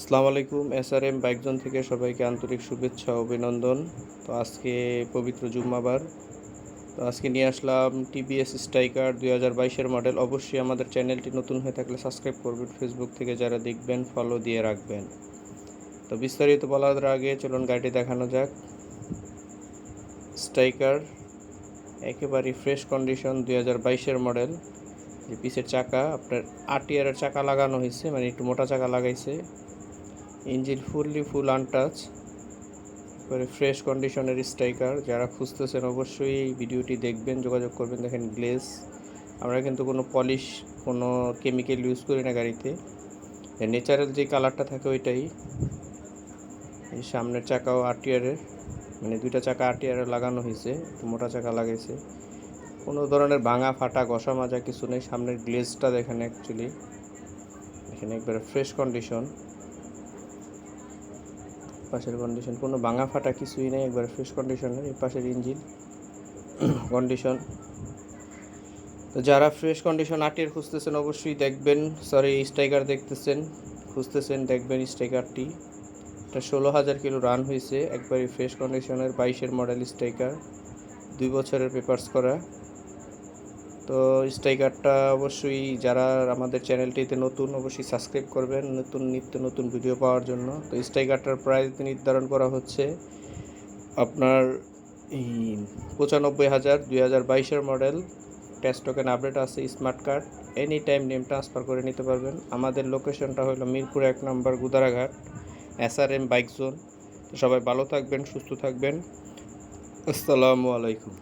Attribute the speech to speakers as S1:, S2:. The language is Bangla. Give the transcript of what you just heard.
S1: আসসালামু আলাইকুম এসআর এম বাইকজন থেকে সবাইকে আন্তরিক শুভেচ্ছা, অভিনন্দন। তো আজকে পবিত্র জুম্মাবার। তো আজকে নিয়ে আসলাম টিবিএস স্ট্রাইকার দুই হাজার বাইশের মডেল অবশ্যই আমাদের চ্যানেলটি নতুন হয়ে থাকলে সাবস্ক্রাইব করবেন ফেসবুক থেকে যারা দেখবেন ফলো দিয়ে রাখবেন। তো বিস্তারিত বলার আগে চলুন গাড়িটি দেখানো যাক। স্ট্রাইকার একেবারে ফ্রেশ কন্ডিশন দুই হাজার বাইশের মডেল যে পিসের চাকা, আপনার আটিয়ারের চাকা লাগানো হয়েছে মানে একটু মোটা চাকা লাগাইছে। ইঞ্জিন ফুললি ফুল আনটাচ, এবারে ফ্রেশ কন্ডিশনের স্ট্রাইকার। যারা খুঁজতেছেন অবশ্যই এই ভিডিওটি দেখবেন, যোগাযোগ করবেন। দেখেন গ্লেস, আমরা কিন্তু কোনো পলিশ, কোনো কেমিক্যাল ইউজ করি না গাড়িতে। নেচারাল যে কালারটা থাকে ওইটাই। এই সামনের চাকাও আরটিআরের মানে দুইটা চাকা আরটিআরের লাগানো হয়েছে, একটু মোটা চাকা লাগাইছে। কোনো ধরনের ভাঙা, ফাটা, ঘষা, মাজা কিছু নেই। সামনের গ্লেজটা দেখেন অ্যাকচুয়ালি এখানে একবারে ফ্রেশ কন্ডিশন পাশের কন্ডিশন কোনো ভাঙা ফাটা কিছুই নেই, একবার ফ্রেশ কন্ডিশনের এই পাশের ইঞ্জিন। কন্ডিশন তো যারা ফ্রেশ কন্ডিশন আটের খুঁজতেছেন, অবশ্যই দেখবেন। সরি স্ট্রাইকার দেখতেছেন। খুঁজতেছেন, দেখবেন স্ট্রাইকারটি এটা ষোলো হাজার কিলো রান হয়েছে একবারই ফ্রেশ কন্ডিশনের বাইশের মডেল স্ট্রাইকার দুই বছরের পেপার্স করা। তো স্ট্রাইকারটা অবশ্যই যারা আমাদের চ্যানেলটিতে নতুন, অবশ্যই সাবস্ক্রাইব করবেন নতুন, নিত্য নতুন ভিডিও পাওয়ার জন্য। তো স্ট্রাইকারটার প্রাইস নির্ধারণ করা হচ্ছে আপনার পঁচানব্বই হাজার দুই হাজার বাইশের মডেল টেস্ট টোকেন আপডেট আছে smart card any time name transfer করে নিতে পারবেন। আমাদের লোকেশনটা হলো মিরপুর এক নম্বর Gudaraghat S R M bike zone সবাই ভালো থাকবেন, সুস্থ থাকবেন। আসসালামু আলাইকুম।